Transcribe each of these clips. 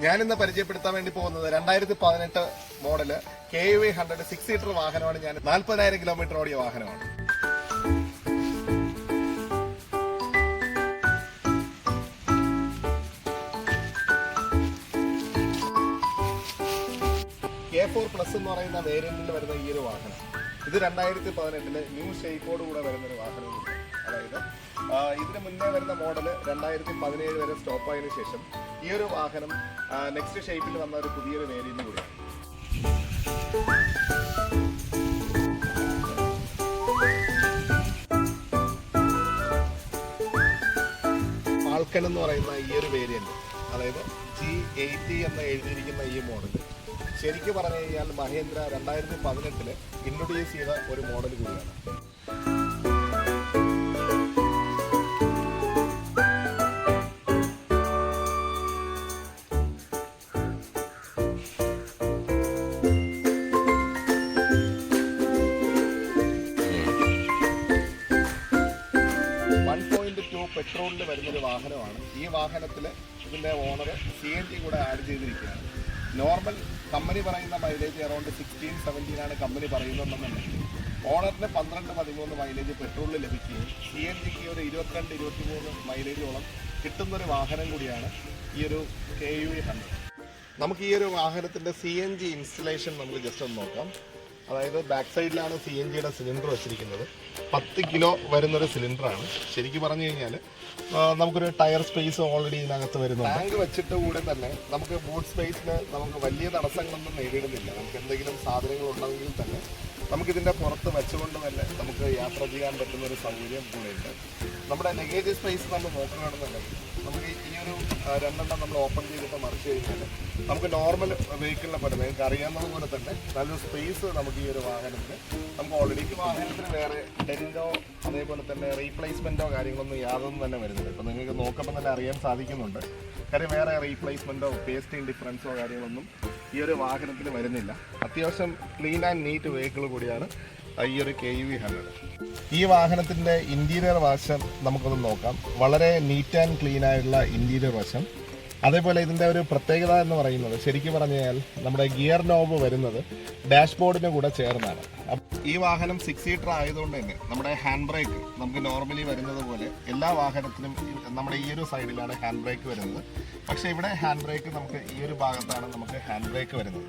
ഞാനിന്ന് പരിചയപ്പെടുത്താൻ വേണ്ടി പോകുന്നത് രണ്ടായിരത്തി പതിനെട്ട് model K U V hundred six seater വാഹനമാണ്. ഞാൻ നാൽപ്പതിനായിരം കിലോമീറ്റർ ഓടിയ വാഹനമാണ്. കെ ഫോർ പ്ലസ് എന്ന് പറയുന്ന വേരിയന്റിൽ വരുന്ന ഈ ഒരു വാഹനം. ഇത് രണ്ടായിരത്തി പതിനെട്ടിൽ ന്യൂ ഷേപ്പോട് കൂടെ വരുന്ന ഒരു വാഹനമാണ്. അതായത് ഇതിന് മുന്നേ വരുന്ന മോഡൽ രണ്ടായിരത്തി പതിനേഴ് വരെ സ്റ്റോപ്പ് ആയതിനു ശേഷം ഈ ഒരു വാഹനം നെക്സ്റ്റ് ഷേപ്പിൽ വന്ന ഒരു പുതിയൊരു വേരിയന്റ് കൂടിയാണ് ഫാൾക്കൺ എന്ന് പറയുന്ന ഈ ഒരു വേരിയന്റ് അതായത് ജി എയ്റ്റി എന്ന് എഴുതിയിരിക്കുന്ന ഈ മോഡൽ ശരിക്കും പറഞ്ഞു കഴിഞ്ഞാൽ മഹേന്ദ്ര രണ്ടായിരത്തി പതിനെട്ടിൽ ഇൻട്രൊഡ്യൂസ് ചെയ്ത ഒരു മോഡൽ കൂടിയാണ്. വരുന്നൊരു വാഹനമാണ്. ഈ വാഹനത്തിൽ ഇതിന്റെ ഓണർ സി എൻ ജി കൂടെ ആഡ് ചെയ്തിരിക്കുകയാണ്. നോർമൽ കമ്പനി പറയുന്ന മൈലേജ് അറൗണ്ട് സിക്സ്റ്റീൻ സെവന്റീൻ ആണ് കമ്പനി പറയുന്നുണ്ടെന്നുണ്ടെങ്കിൽ ഓണറിന് പന്ത്രണ്ട് പതിമൂന്ന് മൈലേജ് പെട്രോളിൽ ലഭിക്കുകയും സി എൻ ജിക്ക് ഒരു ഇരുപത്തിരണ്ട് ഇരുപത്തിമൂന്ന് മൈലേജോളം കിട്ടുന്നൊരു വാഹനം കൂടിയാണ് ഈ ഒരു കെ യു ഹൺഡ്രഡ് നമുക്ക് ഈ ഒരു വാഹനത്തിന്റെ സി എൻ ജി ഇൻസ്റ്റലേഷൻ നമുക്ക് ജസ്റ്റ് ഒന്ന് നോക്കാം. അതായത് ബാക്ക് സൈഡിലാണ് സി എൻ ജിയുടെ സിലിണ്ടർ വെച്ചിരിക്കുന്നത്. പത്ത് കിലോ വരുന്നൊരു സിലിണ്ടറാണ്. ശരിക്കും പറഞ്ഞു കഴിഞ്ഞാൽ നമുക്കൊരു ടയർ സ്പേസ് ഓൾറെഡി ഇതിനകത്ത് വരുന്നുണ്ട്. ടാങ്ക് വെച്ചിട്ട് കൂടെ തന്നെ നമുക്ക് ബൂട്ട് സ്പേസിന് നമുക്ക് വലിയ തടസ്സങ്ങളൊന്നും നേരിടുന്നില്ല. നമുക്ക് എന്തെങ്കിലും സാധനങ്ങൾ ഉണ്ടെങ്കിൽ തന്നെ നമുക്കിതിന്റെ പുറത്ത് വെച്ചുകൊണ്ട് തന്നെ നമുക്ക് യാത്ര ചെയ്യാൻ പറ്റുന്ന ഒരു സൗകര്യം കൂടെയുണ്ട് നമ്മുടെ ലഗേജ് സ്പേസ് നമ്മൾ നോക്കുകയാണെന്നുണ്ടെങ്കിൽ നമുക്ക് ഈ ഒരു രണ്ടെണ്ണം നമ്മൾ ഓപ്പൺ ചെയ്തിട്ട് മറിച്ച് കഴിഞ്ഞാൽ നമുക്ക് നോർമൽ വെഹിക്കിളിനെ പോലെ നിങ്ങൾക്ക് അറിയാവുന്നത് പോലെ തന്നെ നല്ലൊരു സ്പേസ് നമുക്ക് ഈ ഒരു വാഹനത്തിന്. നമുക്ക് ഓൾറെഡി വാഹനത്തിന് വേറെ ഡെന്റോ അതേപോലെ തന്നെ റീപ്ലേസ്മെന്റോ കാര്യങ്ങളൊന്നും യാതൊന്നും തന്നെ വരുന്നില്ല. ഇപ്പം നിങ്ങൾക്ക് നോക്കുമ്പോൾ തന്നെ അറിയാൻ സാധിക്കുന്നുണ്ട്. കാര്യം വേറെ റീപ്ലേസ്മെന്റോ പേസ്റ്റിംഗ് ഡിഫറൻസോ കാര്യങ്ങളൊന്നും ഈ ഒരു വാഹനത്തിന് വരുന്നില്ല. അത്യാവശ്യം ക്ലീൻ ആൻഡ് നീറ്റ് വെഹിക്കിൾ കൂടിയാണ് ഈ ഒരു കെ യു വി ഹൺഡ്രഡ് ഈ വാഹനത്തിന്റെ ഇന്റീരിയർ വശം നമുക്കൊന്ന് നോക്കാം. വളരെ നീറ്റ് ആൻഡ് ക്ലീൻ ആയിട്ടുള്ള ഇന്റീരിയർ വശം. അതേപോലെ ഇതിന്റെ ഒരു പ്രത്യേകത എന്ന് പറയുന്നത് ശരിക്കും പറഞ്ഞു കഴിഞ്ഞാൽ നമ്മുടെ ഗിയർ നോബ് വരുന്നത് ഡാഷ്ബോർഡിന് കൂടെ ചേർന്നാണ്. ഈ വാഹനം സിക്സ് സീറ്റർ ആയതുകൊണ്ട് തന്നെ നമ്മുടെ ഹാൻഡ് ബ്രേക്ക് നമുക്ക് നോർമലി വരുന്നത് പോലെ എല്ലാ വാഹനത്തിനും നമ്മുടെ ഈ ഒരു സൈഡിലാണ് ഹാൻഡ് ബ്രേക്ക് വരുന്നത്. പക്ഷേ ഇവിടെ ഹാൻഡ് ബ്രേക്ക് നമുക്ക് ഈ ഒരു ഭാഗത്താണ് നമുക്ക് ഹാൻഡ് ബ്രേക്ക് വരുന്നത്.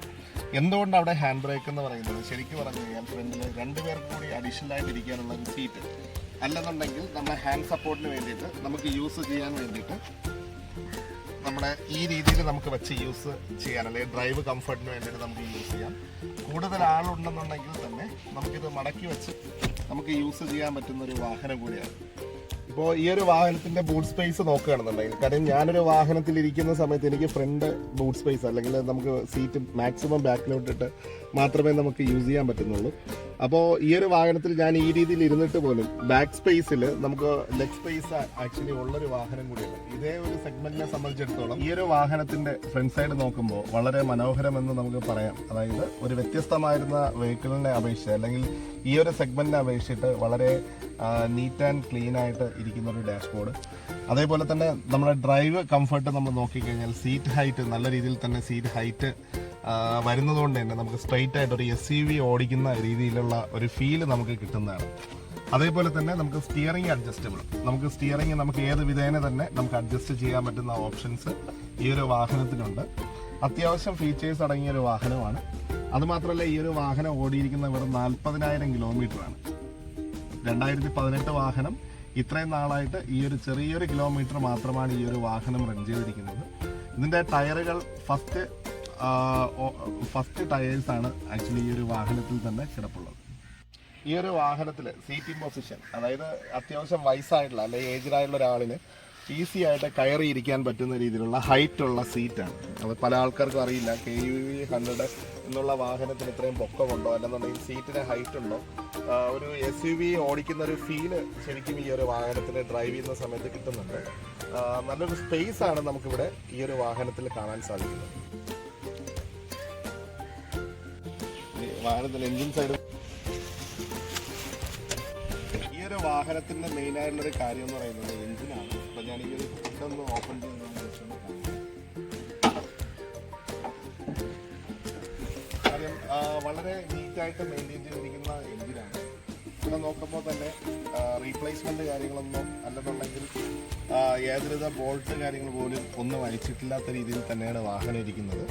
എന്തുകൊണ്ട് അവിടെ ഹാൻഡ് ബ്രേക്ക് എന്ന് പറയുന്നത്? ശരിക്കും പറഞ്ഞു കഴിഞ്ഞാൽ ഫ്രണ്ടിൽ രണ്ട് പേർക്ക് കൂടി അഡീഷണൽ ആയിട്ട് ഇരിക്കാനുള്ള ഒരു സീറ്റ് അല്ലെന്നുണ്ടെങ്കിൽ നമ്മുടെ ഹാൻഡ് സപ്പോർട്ടിന് വേണ്ടിയിട്ട് നമുക്ക് യൂസ് ചെയ്യാൻ വേണ്ടിയിട്ട് നമ്മുടെ ഈ രീതിയിൽ നമുക്ക് വെച്ച് യൂസ് ചെയ്യാൻ അല്ലെങ്കിൽ ഡ്രൈവ് കംഫർട്ടിന് വേണ്ടിയിട്ട് നമുക്ക് യൂസ് ചെയ്യാം. കൂടുതൽ ആളുണ്ടെന്നുണ്ടെങ്കിൽ തന്നെ നമുക്കിത് മടക്കി വെച്ച് നമുക്ക് യൂസ് ചെയ്യാൻ പറ്റുന്ന ഒരു വാഹനം കൂടിയാണ്. ഇപ്പോൾ ഈ ഒരു വാഹനത്തിന്റെ ബൂട്ട് സ്പേസ് നോക്കുകയാണെന്നുണ്ടെങ്കിൽ കാര്യം ഞാനൊരു വാഹനത്തിൽ ഇരിക്കുന്ന സമയത്ത് എനിക്ക് ഫ്രണ്ട് ബൂട്ട് സ്പേസ് അല്ലെങ്കിൽ നമുക്ക് സീറ്റ് മാക്സിമം ബാക്കിലോട്ടിട്ട് മാത്രമേ നമുക്ക് യൂസ് ചെയ്യാൻ പറ്റുന്നുള്ളൂ. അപ്പോൾ ഈ ഒരു വാഹനത്തിൽ ഞാൻ ഈ രീതിയിൽ ഇരുന്നിട്ട് പോലും ബാക്ക് സ്പേസിൽ നമുക്ക് ലെഗ് സ്പേസ് ആക്ച്വലി ഉള്ളൊരു വാഹനം കൂടിയാണ്. ഇതേ ഒരു സെഗ്മെന്റിനെ സംബന്ധിച്ചിടത്തോളം ഈ ഒരു വാഹനത്തിന്റെ ഫ്രണ്ട് സൈഡ് നോക്കുമ്പോൾ വളരെ മനോഹരമെന്ന് നമുക്ക് പറയാം. അതായത് ഒരു വ്യത്യസ്തമായിരുന്ന വെഹിക്കിളിനെ അപേക്ഷിച്ച് അല്ലെങ്കിൽ ഈ ഒരു സെഗ്മെന്റിനെ അപേക്ഷിച്ചിട്ട് വളരെ നീറ്റ് ആൻഡ് ക്ലീൻ ആയിട്ട് ഇരിക്കുന്ന ഒരു ഡാഷ്ബോർഡ് അതേപോലെ തന്നെ നമ്മുടെ ഡ്രൈവ് കംഫർട്ട് നമ്മൾ നോക്കിക്കഴിഞ്ഞാൽ സീറ്റ് ഹൈറ്റ് നല്ല രീതിയിൽ തന്നെ സീറ്റ് ഹൈറ്റ് വരുന്നതുകൊണ്ട് തന്നെ നമുക്ക് സ്ട്രെയിറ്റ് ആയിട്ട് ഒരു എസ് യു വി ഓടിക്കുന്ന രീതിയിലുള്ള ഒരു ഫീൽ നമുക്ക് കിട്ടുന്നതാണ്. അതേപോലെ തന്നെ നമുക്ക് സ്റ്റിയറിംഗ് അഡ്ജസ്റ്റബിൾ നമുക്ക് സ്റ്റിയറിംഗ് നമുക്ക് ഏത് വിധേന തന്നെ നമുക്ക് അഡ്ജസ്റ്റ് ചെയ്യാൻ പറ്റുന്ന ഓപ്ഷൻസ് ഈ ഒരു വാഹനത്തിനുണ്ട്. അത്യാവശ്യം ഫീച്ചേഴ്സ് അടങ്ങിയ ഒരു വാഹനമാണ്. അതുമാത്രമല്ല ഈ ഒരു വാഹനം ഓടിയിരിക്കുന്ന വെറും നാൽപ്പതിനായിരം കിലോമീറ്ററാണ് രണ്ടായിരത്തി പതിനെട്ട് വാഹനം ഇത്രയും നാളായിട്ട് ഈ ഒരു ചെറിയൊരു കിലോമീറ്റർ മാത്രമാണ് ഈ ഒരു വാഹനം റൺ ചെയ്തിരിക്കുന്നത്. ഇതിന്റെ ടയറുകൾ ഫസ്റ്റ് ഫസ്റ്റ് ടയേഴ്സ് ആണ് ആക്ച്വലി ഈ ഒരു വാഹനത്തിൽ തന്നെ കിടപ്പുള്ളത്. ഈ ഒരു വാഹനത്തിൽ സീറ്റിംഗ് പൊസിഷൻ അതായത് അത്യാവശ്യം വയസ്സായിട്ടുള്ള അല്ലെങ്കിൽ ഏജ്ഡ് ആയിട്ടുള്ള ഒരാളിന് ഈസി ആയിട്ട് കയറി ഇരിക്കാൻ പറ്റുന്ന രീതിയിലുള്ള ഹൈറ്റ് ഉള്ള സീറ്റാണ് അത് പല ആൾക്കാർക്കും അറിയില്ല. കെ യു വി ഹൺഡ്രഡ് എന്നുള്ള വാഹനത്തിന് ഇത്രയും പൊക്കമുണ്ടോ? അല്ലെന്നുണ്ടെങ്കിൽ സീറ്റിന് ഹൈറ്റ് ഉണ്ടോ? ഒരു എസ് യു വി ഓടിക്കുന്ന ഒരു ഫീൽ ശരിക്കും ഈ ഒരു വാഹനത്തിന് ഡ്രൈവ് ചെയ്യുന്ന സമയത്ത് കിട്ടുന്നുണ്ട്. നല്ലൊരു സ്പേസ് ആണ് നമുക്കിവിടെ ഈ ഒരു വാഹനത്തിൽ കാണാൻ സാധിക്കുന്നത്. വാഹനത്തിന്റെ എഞ്ചിൻ സൈഡ് ഈ ഒരു ആയിട്ടുള്ള ഒരു കാര്യം എന്ന് പറയുന്നത് എഞ്ചിനാണ് അപ്പം ഞാൻ ഈ ഒരു ഒന്ന് ഓപ്പൺ ചെയ്യുന്നതെന്ന് വെച്ചിട്ടുണ്ടെങ്കിൽ കാര്യം വളരെ നീറ്റായിട്ട് മെയിന്റെയിൻ ചെയ്തിരിക്കുന്ന എഞ്ചിനാണ് ഇവിടെ നോക്കുമ്പോൾ തന്നെ റീപ്ലേസ്മെന്റ് കാര്യങ്ങളൊന്നും അല്ലെന്നുണ്ടെങ്കിൽ ഏതൊരുവിധ ബോൾട്ട് കാര്യങ്ങൾ പോലും ഒന്നും അഴിച്ചിട്ടില്ലാത്ത രീതിയിൽ തന്നെയാണ് വാഹനം ഇരിക്കുന്നത്.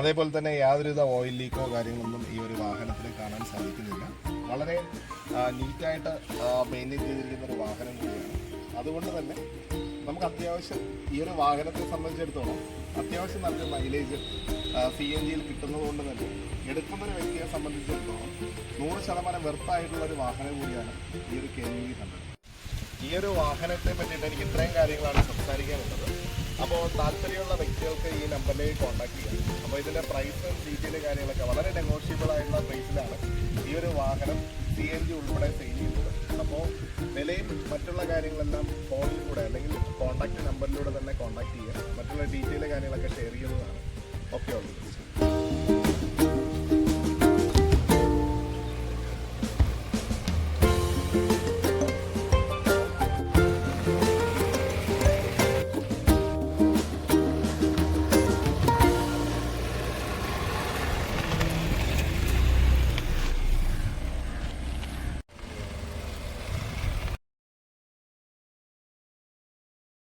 അതേപോലെ തന്നെ യാതൊരുവിധ ഓയിൽ ലീക്കോ കാര്യങ്ങളൊന്നും ഈ ഒരു വാഹനത്തിൽ കാണാൻ സാധിക്കുന്നില്ല. വളരെ നീറ്റായിട്ട് മെയിന്റെയിൻ ചെയ്തിരിക്കുന്ന ഒരു വാഹനം കൂടിയാണ്. അതുകൊണ്ട് തന്നെ നമുക്ക് അത്യാവശ്യം ഈ ഒരു വാഹനത്തെ സംബന്ധിച്ചിടത്തോളം അത്യാവശ്യം നല്ല മൈലേജ് സി എൻ ജിയിൽ കിട്ടുന്നത് കൊണ്ട് തന്നെ എടുക്കുന്ന ഒരു വ്യക്തിയെ സംബന്ധിച്ചിടത്തോളം നൂറ് ശതമാനം വെർത്തായിട്ടുള്ള ഒരു വാഹനം കൂടിയാണ് ഈ ഒരു കെ വി ഈ ഒരു വാഹനത്തെ പറ്റിയിട്ട് എനിക്ക് ഇത്രയും കാര്യങ്ങളാണ് സംസാരിക്കാനുള്ളത്. അപ്പോൾ താല്പര്യമുള്ള വ്യക്തികൾക്ക് ഈ നമ്പറിലേക്ക് കോൺടാക്ട് ചെയ്യാം. അപ്പോൾ ഇതിന്റെ പ്രൈസും ഡീറ്റെയിൽ കാര്യങ്ങളൊക്കെ വളരെ നെഗോഷ്യബിൾ ആയിട്ടുള്ള പ്രൈസിലാണ് ഈ ഒരു വാഹനം സി എൻ ജി ഉൾപ്പെടെ സെയിൽ ചെയ്യുന്നത് അപ്പോൾ വിലയും മറ്റുള്ള കാര്യങ്ങളെല്ലാം ഫോണിൽ കൂടെ അല്ലെങ്കിൽ കോൺടാക്റ്റ് നമ്പറിലൂടെ തന്നെ കോൺടാക്ട് ചെയ്യുക മറ്റുള്ള ഡീറ്റെയിൽ കാര്യങ്ങളൊക്കെ ഷെയർ ചെയ്യുന്നതാണ്. Okay okay